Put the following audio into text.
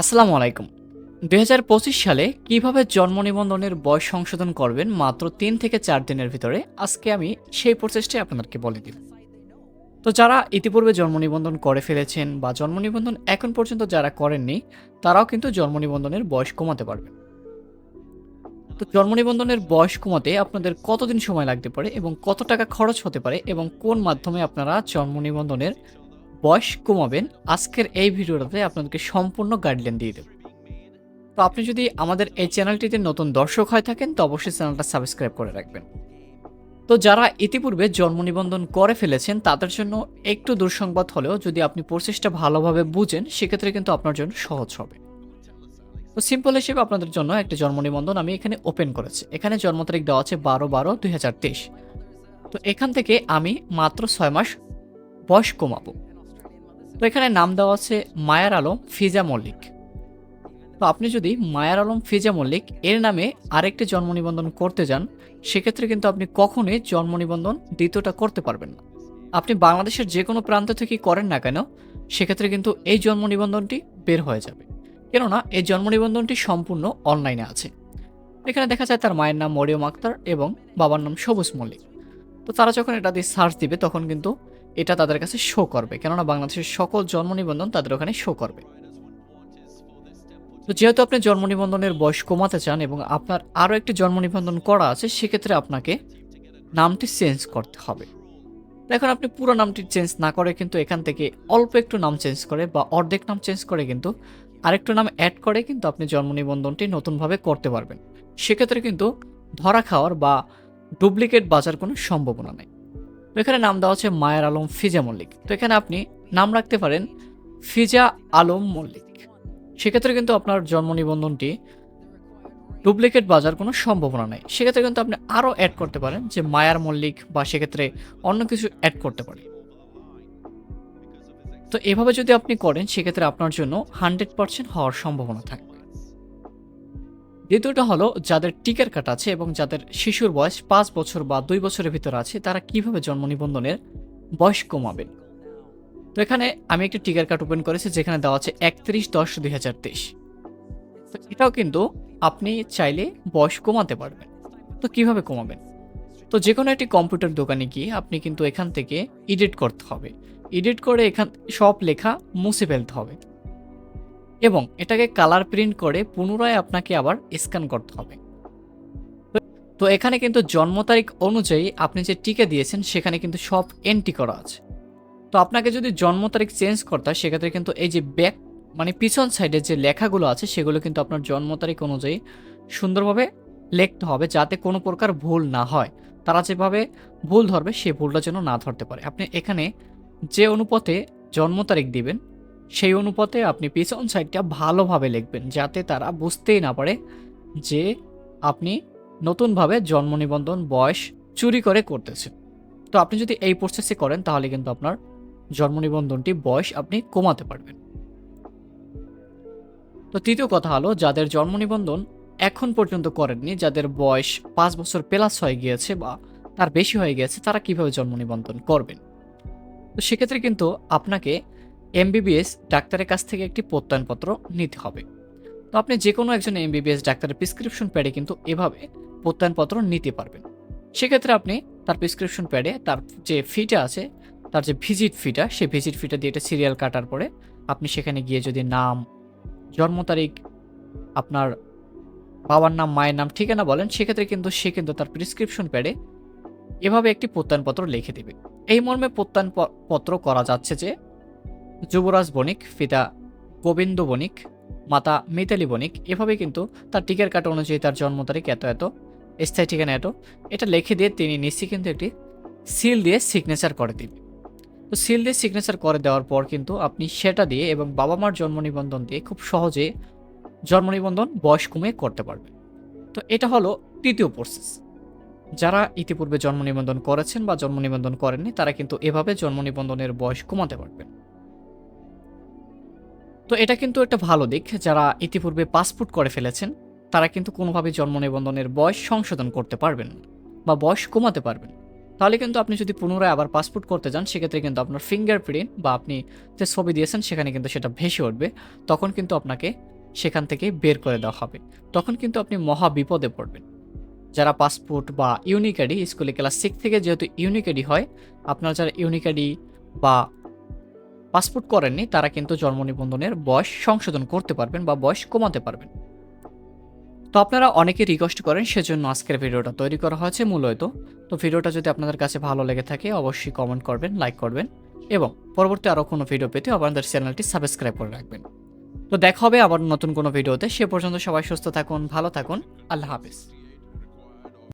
আসসালামু আলাইকুম। দু হাজার পঁচিশ সালে কীভাবে জন্ম নিবন্ধনের বয়স সংশোধন করবেন মাত্র তিন থেকে চার দিনের ভিতরে, আজকে আমি সেই প্রচেষ্টাই আপনাদেরকে বলে দিব। তো যারা ইতিপূর্বে জন্ম নিবন্ধন করে ফেলেছেন বা জন্ম নিবন্ধন এখন পর্যন্ত যারা করেননি, তারাও কিন্তু জন্ম নিবন্ধনের বয়স কমাতে পারবেন। তো জন্ম নিবন্ধনের বয়স কমাতে আপনাদের কতদিন সময় লাগতে পারে এবং কত টাকা খরচ হতে পারে এবং কোন মাধ্যমে আপনারা জন্ম নিবন্ধনের বয়স কমাবেন, আজকের এই ভিডিওটাতে আপনাদেরকে সম্পূর্ণ গাইডলাইন দিয়ে দেব। তো আপনি যদি আমাদের এই চ্যানেলটিতে নতুন দর্শক হয়ে থাকেন, তো অবশ্যই চ্যানেলটা সাবস্ক্রাইব করে রাখবেন। তো যারা ইতিপূর্বে জন্ম নিবন্ধন করে ফেলেছেন, তাদের জন্য একটু দুঃসংবাদ হলেও যদি আপনি প্রসেসটা ভালোভাবে বুঝেন, সেক্ষেত্রে কিন্তু আপনার জন্য সহজ হবে। তো সিম্পল হিসেবে আপনাদের জন্য একটা জন্ম নিবন্ধন আমি এখানে ওপেন করেছি। এখানে জন্ম তারিখ দেওয়া আছে বারো বারো দুই তো এখান থেকে আমি মাত্র ছয় মাস বয়স কমাবো। তো এখানে নাম দেওয়া আছে মায়ার আলম ফিজা মল্লিক। তো আপনি যদি মায়ার আলম ফিজা মল্লিক, এর নামে আরেকটি জন্ম নিবন্ধন করতে যান, সেক্ষেত্রে কিন্তু আপনি কখনোই জন্ম নিবন্ধন দ্বিতীয়টা করতে পারবেন না। আপনি বাংলাদেশের যে কোনো প্রান্ত থেকেই করেন না কেন, সেক্ষেত্রে কিন্তু এই জন্ম নিবন্ধনটি বের হয়ে যাবে। কেননা, এই জন্ম নিবন্ধনটি সম্পূর্ণ অনলাইনে আছে। এখানে দেখা যায় তার মায়ের নাম মরিয়ম আক্তার এবং বাবার নাম সবুজ মল্লিক। তো তারা যখন এটা দিয়ে সার্চ দিবে, তখন কিন্তু এটা তাদের কাছে শো করবে। কেননা বাংলাদেশের সকল জন্ম নিবন্ধন তাদের ওখানে শো করবে। তো যেহেতু আপনি জন্ম নিবন্ধনের বয়স কমাতে চান এবং আপনার আরও একটি জন্ম নিবন্ধন করা আছে, সেক্ষেত্রে আপনাকে নামটি চেঞ্জ করতে হবে। এখন আপনি পুরো নামটি চেঞ্জ না করে কিন্তু এখান থেকে অল্প একটু নাম চেঞ্জ করে বা অর্ধেক নাম চেঞ্জ করে কিন্তু আরেকটু নাম অ্যাড করে কিন্তু আপনি জন্ম নিবন্ধনটি নতুনভাবে করতে পারবেন। সেক্ষেত্রে কিন্তু ধরা খাওয়ার বা ডুপ্লিকেট বাজার কোনো সম্ভাবনা নেই। এখানে নাম দেওয়া হচ্ছে মায়ের আলম ফিজা মল্লিক। তো এখানে আপনি নাম রাখতে পারেন ফিজা আলম মল্লিক। সেক্ষেত্রে কিন্তু আপনার জন্ম নিবন্ধনটি ডুপ্লিকেট বাজার কোনো সম্ভাবনা নেই। সেক্ষেত্রে কিন্তু আপনি আরও অ্যাড করতে পারেন যে মায়ার মল্লিক বা সেক্ষেত্রে অন্য কিছু অ্যাড করতে পারেন তো এভাবে যদি আপনি করেন, সেক্ষেত্রে আপনার জন্য হান্ড্রেড পার্সেন্ট হওয়ার সম্ভাবনা থাকবে। দ্বিতীয়টা হলো যাদের টিকার কাট আছে এবং যাদের শিশুর বয়স পাঁচ বছর বা দুই বছরের ভিতর আছে, তারা কীভাবে জন্ম নিবন্ধনের বয়স কমাবেন তো এখানে আমি একটি টিকার কার্ড ওপেন করেছি, যেখানে দেওয়া আছে একত্রিশ দশ দুই হাজার তেইশ। তো এটাও কিন্তু আপনি চাইলে বয়স কমাতে পারবেন। তো কীভাবে কমাবেন? তো যে কোনো একটি কম্পিউটার দোকানে গিয়ে আপনি কিন্তু এখান থেকে এডিট করতে হবে। এডিট করে এখান, সব লেখা মুছে ফেলতে হবে। এবং এটাকে কালার প্রিন্ট করে পুনরায় আপনাকে আবার স্ক্যান করতে হবে। তো এখানে কিন্তু জন্ম তারিখ অনুযায়ী আপনি যে টিকা দিয়েছেন, সেখানে কিন্তু সব এন্ট্রি করা আছে। তো আপনাকে যদি জন্ম তারিখ চেঞ্জ করতে হয়, সেক্ষেত্রে কিন্তু এই যে ব্যাক মানে পিছন সাইডে যে লেখাগুলো আছে, সেগুলো কিন্তু আপনার জন্ম তারিখ অনুযায়ী সুন্দরভাবে লিখতে হবে, যাতে কোনো প্রকার ভুল না হয়। তারা যেভাবে ভুল ধরবে, সে ভুলটা যেন না ধরতে পারে। আপনি এখানে যে অনুপাতে জন্ম তারিখ দিবেন সেই অনুপাতে আপনি পিছন সাইডটা ভালোভাবে লিখবেন যাতে তারা বুঝতেই না পারে যে আপনি নতুনভাবে জন্ম নিবন্ধন বয়স চুরি করে করতেছেন। তো আপনি যদি এই প্রসেসে করেন, তাহলে কিন্তু আপনার জন্ম নিবন্ধনটি বয়স আপনি কমাতে পারবেন। তো তৃতীয় কথা হলো, যাদের জন্ম নিবন্ধন এখন পর্যন্ত করেননি, যাদের বয়স পাঁচ বছর প্লাস হয়ে গিয়েছে বা তার বেশি হয়ে গিয়েছে, তারা কীভাবে জন্ম নিবন্ধন করবেন? তো সেক্ষেত্রে কিন্তু আপনাকে এমবিবিএস ডাক্তারের কাছ থেকে একটি প্রত্যয়নপত্র নিতে হবে। তো আপনি যে কোনো একজন এমবিবিএস ডাক্তারের প্রেসক্রিপশন প্যাডে কিন্তু এভাবে প্রত্যয়নপত্র নিতে পারবেন। সেক্ষেত্রে আপনি তার প্রেসক্রিপশন প্যাডে তার যে ফিটা আছে, তার যে ভিজিট ফিটা সেই ভিজিট ফিটা দিয়ে এটা সিরিয়াল কাটার পরে আপনি সেখানে গিয়ে যদি নাম, জন্ম তারিখ, আপনার বাবার নাম, মায়ের নাম, ঠিকানা বলেন, সেক্ষেত্রে কিন্তু সে কিন্তু তার প্রেসক্রিপশন প্যাডে এভাবে একটি প্রত্যয়নপত্র লিখে দেবে। এই মর্মে প্রত্যয়নপত্র করা যাচ্ছে যে যুবরাজ বণিক, পিতা গোবিন্দ বণিক, মাতা মিতালি বণিক, এভাবে কিন্তু তার টিকার কাটা অনুযায়ী তার জন্ম তারিখ এত এত, স্থায়ী ঠিকানা এত, এটা লিখে দিয়ে তিনি নিশ্চয়ই কিন্তু একটি সিল দিয়ে সিগনেচার করে দিবে তো সিল দিয়ে সিগনেচার করে দেওয়ার পর কিন্তু আপনি সেটা দিয়ে এবং বাবা মার জন্ম নিবন্ধন দিয়ে খুব সহজে জন্ম নিবন্ধন বয়স কমিয়ে করতে পারবে তো এটা হলো তৃতীয় প্রসেস যারা ইতিপূর্বে জন্ম নিবন্ধন করেছেন বা জন্ম নিবন্ধন করেননি, তারা কিন্তু এভাবে জন্ম নিবন্ধনের বয়স কমাতে পারবেন। তো এটা কিন্তু একটা ভালো দিক, যারা ইতিপূর্বে পাসপোর্ট করে ফেলেছেন, তারা কিন্তু কোনোভাবে জন্ম নিবন্ধনের বয়স সংশোধন করতে পারবেন বা বয়স কমাতে পারবেন। তাহলে কিন্তু আপনি যদি পুনরায় আবার পাসপোর্ট করতে যান, সেক্ষেত্রে কিন্তু আপনার ফিঙ্গারপ্রিন্ট বা আপনি যে ছবি দিয়েছেন, সেখানে কিন্তু সেটা ভেসে উঠবে, তখন কিন্তু আপনাকে সেখান থেকে বের করে দেওয়া হবে। তখন কিন্তু আপনি মহা বিপদে পড়বেন। যারা পাসপোর্ট বা ইউনিক আইডি স্কুলে ক্লাস সিক্স থেকে যেহেতু ইউনিক আইডি হয়, আপনারা যারা ইউনিক আইডি বা পাসপোর্ট করেননি, তারা কিন্তু জন্ম নিবন্ধনের বয়স সংশোধন করতে পারবেন বা বয়স কমাতে পারবেন। তো আপনারা অনেকে রিকোয়েস্ট করেন, সেজন্য আজকের ভিডিওটা তৈরি করা হয়েছে মূলত। তো ভিডিওটা যদি আপনাদের কাছে ভালো লেগে থাকে, অবশ্যই কমেন্ট করবেন লাইক করবেন এবং পরবর্তী আরও কোনো ভিডিও পেতে আপনাদের চ্যানেলটি সাবস্ক্রাইব করে রাখবেন। তো দেখা হবে আবার নতুন কোনো ভিডিওতে। সে পর্যন্ত সবাই সুস্থ থাকুন, ভালো থাকুন। আল্লাহ হাফিজ।